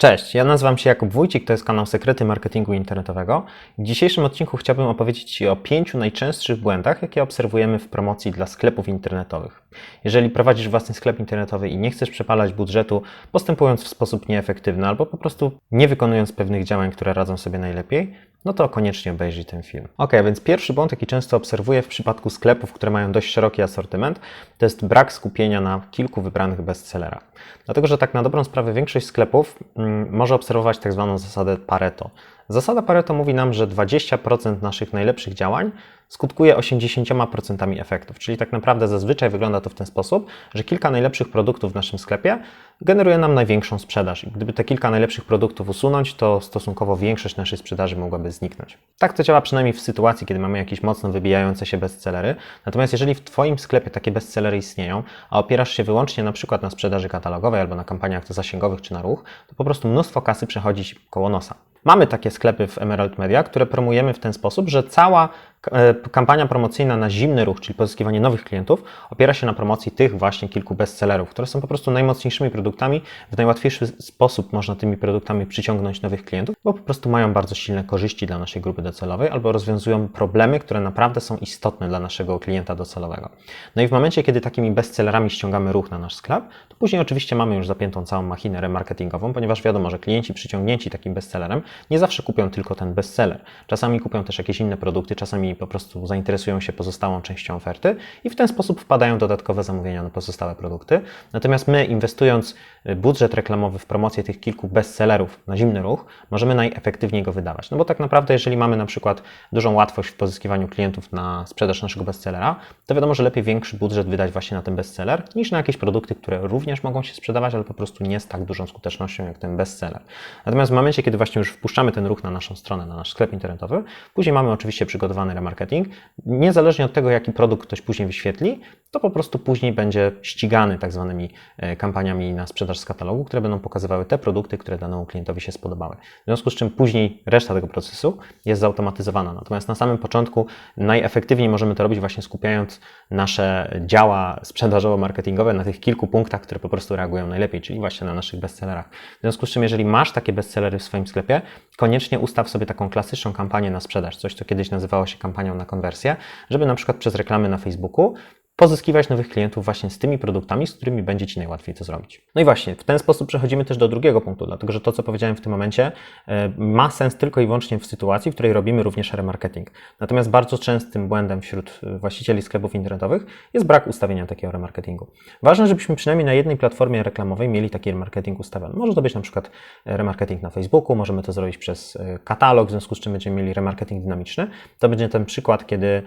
Cześć, ja nazywam się Jakub Wójcik, to jest kanał Sekrety Marketingu Internetowego. W dzisiejszym odcinku chciałbym opowiedzieć Ci o pięciu najczęstszych błędach, jakie obserwujemy w promocji dla sklepów internetowych. Jeżeli prowadzisz własny sklep internetowy i nie chcesz przepalać budżetu, postępując w sposób nieefektywny albo po prostu nie wykonując pewnych działań, które radzą sobie najlepiej, no to koniecznie obejrzyj ten film. Ok, więc pierwszy błąd, jaki często obserwuję w przypadku sklepów, które mają dość szeroki asortyment, to jest brak skupienia na kilku wybranych bestsellerach. Dlatego, że tak na dobrą sprawę większość sklepów mm, może obserwować tak zwaną zasadę Pareto. Zasada Pareto mówi nam, że 20% naszych najlepszych działań skutkuje 80% efektów. Czyli tak naprawdę zazwyczaj wygląda to w ten sposób, że kilka najlepszych produktów w naszym sklepie generuje nam największą sprzedaż. I gdyby te kilka najlepszych produktów usunąć, to stosunkowo większość naszej sprzedaży mogłaby zniknąć. Tak to działa przynajmniej w sytuacji, kiedy mamy jakieś mocno wybijające się bestsellery. Natomiast jeżeli w Twoim sklepie takie bestsellery istnieją, a opierasz się wyłącznie na przykład na sprzedaży katalogowej albo na kampaniach zasięgowych czy na ruch, to po prostu mnóstwo kasy przechodzi koło nosa. Mamy takie sklepy w Emerald Media, które promujemy w ten sposób, że cała e, kampania promocyjna na zimny ruch, czyli pozyskiwanie nowych klientów, opiera się na promocji tych właśnie kilku bestsellerów, które są po prostu najmocniejszymi produktami. W najłatwiejszy sposób można tymi produktami przyciągnąć nowych klientów, bo po prostu mają bardzo silne korzyści dla naszej grupy docelowej albo rozwiązują problemy, które naprawdę są istotne dla naszego klienta docelowego. No i w momencie, kiedy takimi bestsellerami ściągamy ruch na nasz sklep, to później oczywiście mamy już zapiętą całą machinę remarketingową, ponieważ wiadomo, że klienci przyciągnięci takim bestsellerem nie zawsze kupią tylko ten bestseller. Czasami kupią też jakieś inne produkty, czasami po prostu zainteresują się pozostałą częścią oferty i w ten sposób wpadają dodatkowe zamówienia na pozostałe produkty. Natomiast my, inwestując budżet reklamowy w promocję tych kilku bestsellerów na zimny ruch, możemy najefektywniej go wydawać. No bo tak naprawdę, jeżeli mamy na przykład dużą łatwość w pozyskiwaniu klientów na sprzedaż naszego bestsellera, to wiadomo, że lepiej większy budżet wydać właśnie na ten bestseller, niż na jakieś produkty, które również mogą się sprzedawać, ale po prostu nie z tak dużą skutecznością jak ten bestseller. Natomiast w momencie, kiedy właśnie już wpuszczamy ten ruch na naszą stronę, na nasz sklep internetowy, później mamy oczywiście przygotowany remarketing. Niezależnie od tego, jaki produkt ktoś później wyświetli, to po prostu później będzie ścigany tak zwanymi e, kampaniami na sprzedaż z katalogu, które będą pokazywały te produkty, które danemu klientowi się spodobały. W związku z czym później reszta tego procesu jest zautomatyzowana. Natomiast na samym początku najefektywniej możemy to robić właśnie skupiając nasze działa sprzedażowo-marketingowe na tych kilku punktach, które po prostu reagują najlepiej, czyli właśnie na naszych bestsellerach. W związku z czym, jeżeli masz takie bestsellery w swoim sklepie, koniecznie ustaw sobie taką klasyczną kampanię na sprzedaż, coś co kiedyś nazywało się kampanią na konwersję, żeby na przykład przez reklamy na Facebooku pozyskiwać nowych klientów właśnie z tymi produktami, z którymi będzie Ci najłatwiej to zrobić. No i właśnie, w ten sposób przechodzimy też do drugiego punktu, dlatego że to, co powiedziałem w tym momencie, e, ma sens tylko i wyłącznie w sytuacji, w której robimy również remarketing. Natomiast bardzo częstym błędem wśród e, właścicieli sklepów internetowych jest brak ustawienia takiego remarketingu. Ważne, żebyśmy przynajmniej na jednej platformie reklamowej mieli taki remarketing ustawiony. Może to być na przykład e, remarketing na Facebooku, możemy to zrobić przez katalog, w związku z czym będziemy mieli remarketing dynamiczny. To będzie ten przykład, kiedy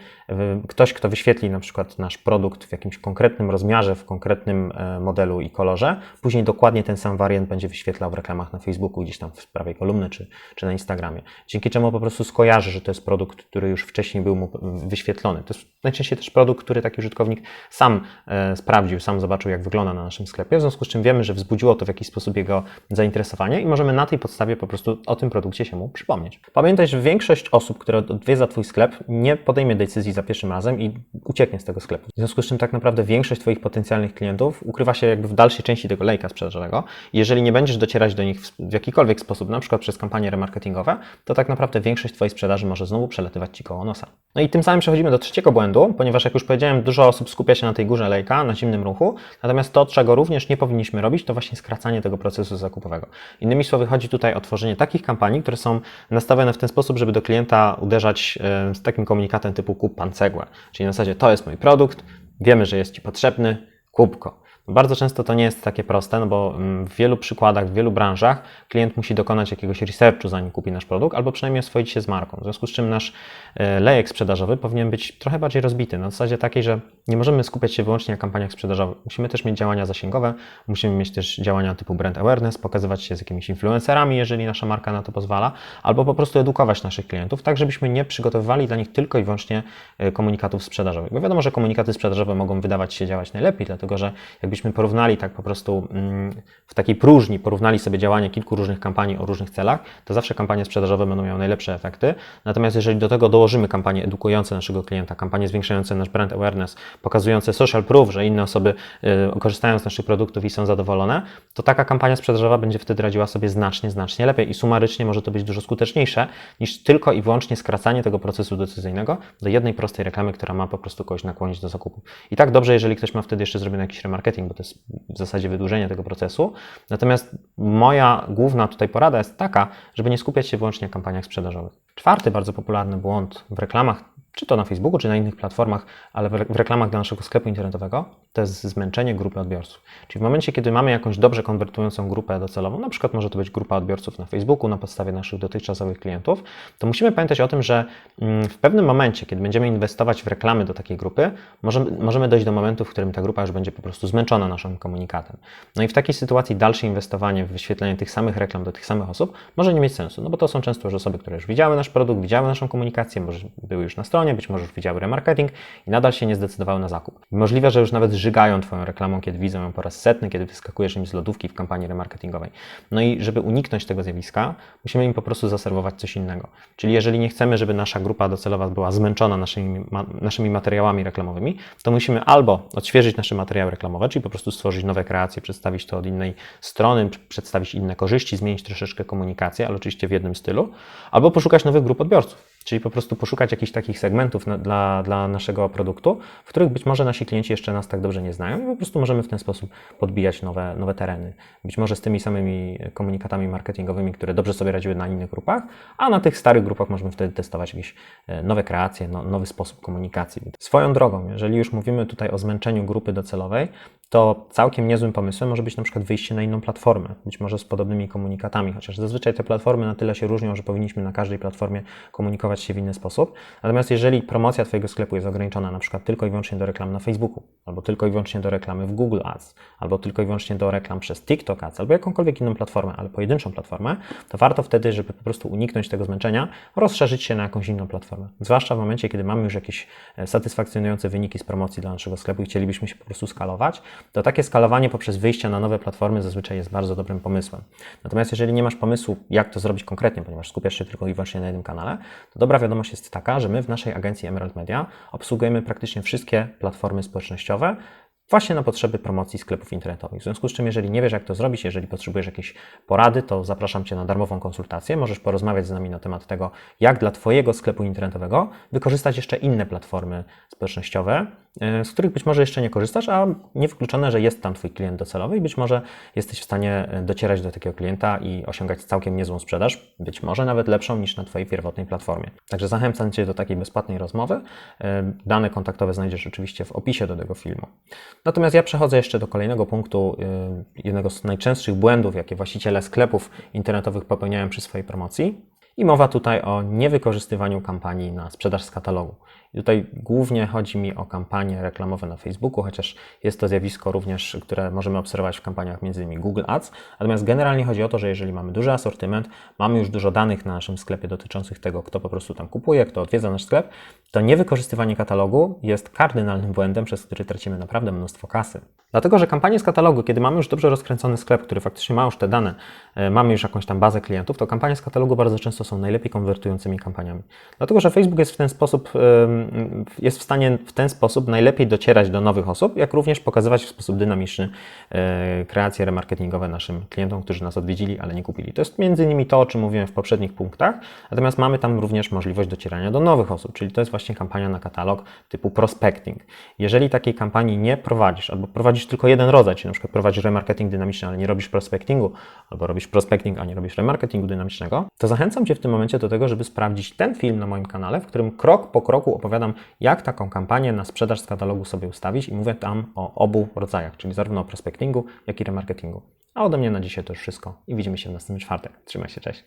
ktoś, kto wyświetli na przykład nasz produkt, produkt w jakimś konkretnym rozmiarze, w konkretnym e, modelu i kolorze. Później dokładnie ten sam wariant będzie wyświetlał w reklamach na Facebooku, gdzieś tam w prawej kolumny czy, czy na Instagramie. Dzięki czemu po prostu skojarzy, że to jest produkt, który już wcześniej był mu wyświetlony. To jest najczęściej też produkt, który taki użytkownik sam e, sprawdził, sam zobaczył, jak wygląda na naszym sklepie, w związku z czym wiemy, że wzbudziło to w jakiś sposób jego zainteresowanie i możemy na tej podstawie po prostu o tym produkcie się mu przypomnieć. Pamiętaj, że większość osób, które odwiedza Twój sklep, nie podejmie decyzji za pierwszym razem i ucieknie z tego sklepu. W związku z czym tak naprawdę większość Twoich potencjalnych klientów ukrywa się jakby w dalszej części tego lejka sprzedażowego. Jeżeli nie będziesz docierać do nich w jakikolwiek sposób, na przykład przez kampanie remarketingowe, to tak naprawdę większość Twojej sprzedaży może znowu przelatywać Ci koło nosa. No i tym samym przechodzimy do trzeciego błędu, ponieważ jak już powiedziałem, dużo osób skupia się na tej górze lejka, na zimnym ruchu, natomiast to, czego również nie powinniśmy robić, to właśnie skracanie tego procesu zakupowego. Innymi słowy, chodzi tutaj o tworzenie takich kampanii, które są nastawione w ten sposób, żeby do klienta uderzać z takim komunikatem typu kup pan cegłę. Czyli na zasadzie to jest mój produkt, wiemy, że jest Ci potrzebny, go. Bardzo często to nie jest takie proste, no bo mm, w wielu przykładach, w wielu branżach klient musi dokonać jakiegoś researchu, zanim kupi nasz produkt, albo przynajmniej oswoić się z marką. W związku z czym nasz e, lejek sprzedażowy powinien być trochę bardziej rozbity, na zasadzie takiej, że nie możemy skupiać się wyłącznie na kampaniach sprzedażowych. Musimy też mieć działania zasięgowe, musimy mieć też działania typu brand awareness, pokazywać się z jakimiś influencerami, jeżeli nasza marka na to pozwala, albo po prostu edukować naszych klientów, tak żebyśmy nie przygotowywali dla nich tylko i wyłącznie e, komunikatów sprzedażowych. Bo wiadomo, że komunikaty sprzedażowe mogą wydawać się działać najlepiej, dlatego że jakby jakbyśmy porównali tak po prostu mm, w takiej próżni, porównali sobie działanie kilku różnych kampanii o różnych celach, to zawsze kampanie sprzedażowe będą miały najlepsze efekty. Natomiast jeżeli do tego dołożymy kampanie edukujące naszego klienta, kampanie zwiększające nasz brand awareness, pokazujące social proof, że inne osoby y, korzystają z naszych produktów i są zadowolone, to taka kampania sprzedażowa będzie wtedy radziła sobie znacznie, znacznie lepiej i sumarycznie może to być dużo skuteczniejsze niż tylko i wyłącznie skracanie tego procesu decyzyjnego do jednej prostej reklamy, która ma po prostu kogoś nakłonić do zakupu. I tak dobrze, jeżeli ktoś ma wtedy jeszcze zrobiony jakiś remarketing, bo to jest w zasadzie wydłużenie tego procesu. Natomiast moja główna tutaj porada jest taka, żeby nie skupiać się wyłącznie na kampaniach sprzedażowych. Czwarty bardzo popularny błąd w reklamach czy to na Facebooku, czy na innych platformach, ale w reklamach dla naszego sklepu internetowego, to jest zmęczenie grupy odbiorców. Czyli w momencie, kiedy mamy jakąś dobrze konwertującą grupę docelową, na przykład może to być grupa odbiorców na Facebooku na podstawie naszych dotychczasowych klientów, to musimy pamiętać o tym, że mm, w pewnym momencie, kiedy będziemy inwestować w reklamy do takiej grupy, możemy, możemy dojść do momentu, w którym ta grupa już będzie po prostu zmęczona naszym komunikatem. No i w takiej sytuacji dalsze inwestowanie w wyświetlenie tych samych reklam do tych samych osób może nie mieć sensu, no bo to są często już osoby, które już widziały nasz produkt, widziały naszą komunikację, może były już na stronie, stronie, być może już widziały remarketing i nadal się nie zdecydowały na zakup. Możliwe, że już nawet żygają Twoją reklamą, kiedy widzą ją po raz setny, kiedy wyskakujesz im z lodówki w kampanii remarketingowej. No i żeby uniknąć tego zjawiska, musimy im po prostu zaserwować coś innego. Czyli jeżeli nie chcemy, żeby nasza grupa docelowa była zmęczona naszymi, ma, naszymi materiałami reklamowymi, to musimy albo odświeżyć nasze materiały reklamowe, czyli po prostu stworzyć nowe kreacje, przedstawić to od innej strony, przedstawić inne korzyści, zmienić troszeczkę komunikację, ale oczywiście w jednym stylu, albo poszukać nowych grup odbiorców. Czyli po prostu poszukać jakichś takich segmentów na, dla, dla naszego produktu, w których być może nasi klienci jeszcze nas tak dobrze nie znają i po prostu możemy w ten sposób podbijać nowe, nowe tereny. Być może z tymi samymi komunikatami marketingowymi, które dobrze sobie radziły na innych grupach, a na tych starych grupach możemy wtedy testować jakieś e, nowe kreacje, no, nowy sposób komunikacji. Swoją drogą, jeżeli już mówimy tutaj o zmęczeniu grupy docelowej, to całkiem niezłym pomysłem może być na przykład wyjście na inną platformę, być może z podobnymi komunikatami, chociaż zazwyczaj te platformy na tyle się różnią, że powinniśmy na każdej platformie komunikować się w inny sposób. Natomiast jeżeli promocja Twojego sklepu jest ograniczona na przykład tylko i wyłącznie do reklam na Facebooku, albo tylko i wyłącznie do reklamy w Google Ads, albo tylko i wyłącznie do reklam przez TikTok Ads, albo jakąkolwiek inną platformę, ale pojedynczą platformę, to warto wtedy, żeby po prostu uniknąć tego zmęczenia, rozszerzyć się na jakąś inną platformę. Zwłaszcza w momencie, kiedy mamy już jakieś e, satysfakcjonujące wyniki z promocji dla naszego sklepu i chcielibyśmy się po prostu skalować, to takie skalowanie poprzez wyjście na nowe platformy zazwyczaj jest bardzo dobrym pomysłem. Natomiast jeżeli nie masz pomysłu, jak to zrobić konkretnie, ponieważ skupiasz się tylko i wyłącznie na jednym kanale, to dobra wiadomość jest taka, że my w naszej agencji Emerald Media obsługujemy praktycznie wszystkie platformy społecznościowe, właśnie na potrzeby promocji sklepów internetowych. W związku z czym, jeżeli nie wiesz, jak to zrobić, jeżeli potrzebujesz jakiejś porady, to zapraszam Cię na darmową konsultację. Możesz porozmawiać z nami na temat tego, jak dla Twojego sklepu internetowego wykorzystać jeszcze inne platformy społecznościowe, e, z których być może jeszcze nie korzystasz, a niewykluczone, że jest tam Twój klient docelowy i być może jesteś w stanie e, docierać do takiego klienta i osiągać całkiem niezłą sprzedaż, być może nawet lepszą niż na Twojej pierwotnej platformie. Także zachęcam Cię do takiej bezpłatnej rozmowy. E, dane kontaktowe znajdziesz oczywiście w opisie do tego filmu. Natomiast ja przechodzę jeszcze do kolejnego punktu, jednego z najczęstszych błędów, jakie właściciele sklepów internetowych popełniają przy swojej promocji. I mowa tutaj o niewykorzystywaniu kampanii na sprzedaż z katalogu. Tutaj głównie chodzi mi o kampanie reklamowe na Facebooku, chociaż jest to zjawisko również, które możemy obserwować w kampaniach m.in. Google Ads. Natomiast generalnie chodzi o to, że jeżeli mamy duży asortyment, mamy już dużo danych na naszym sklepie dotyczących tego, kto po prostu tam kupuje, kto odwiedza nasz sklep, to niewykorzystywanie katalogu jest kardynalnym błędem, przez który tracimy naprawdę mnóstwo kasy. Dlatego, że kampanie z katalogu, kiedy mamy już dobrze rozkręcony sklep, który faktycznie ma już te dane, e, mamy już jakąś tam bazę klientów, to kampanie z katalogu bardzo często są najlepiej konwertującymi kampaniami. Dlatego, że Facebook jest w ten sposób, jest w stanie w ten sposób najlepiej docierać do nowych osób, jak również pokazywać w sposób dynamiczny e, kreacje remarketingowe naszym klientom, którzy nas odwiedzili, ale nie kupili. To jest między innymi to, o czym mówiłem w poprzednich punktach, natomiast mamy tam również możliwość docierania do nowych osób, czyli to jest właśnie kampania na katalog typu prospecting. Jeżeli takiej kampanii nie prowadzisz, albo prowadzisz tylko jeden rodzaj, czyli na przykład prowadzisz remarketing dynamiczny, ale nie robisz prospectingu, albo robisz prospecting, a nie robisz remarketingu dynamicznego, to zachęcam Cię w tym momencie do tego, żeby sprawdzić ten film na moim kanale, w którym krok po kroku opowiadam, jak taką kampanię na sprzedaż z katalogu sobie ustawić i mówię tam o obu rodzajach, czyli zarówno o prospectingu, jak i remarketingu. A ode mnie na dzisiaj to już wszystko i widzimy się w następny czwartek. Trzymaj się, cześć.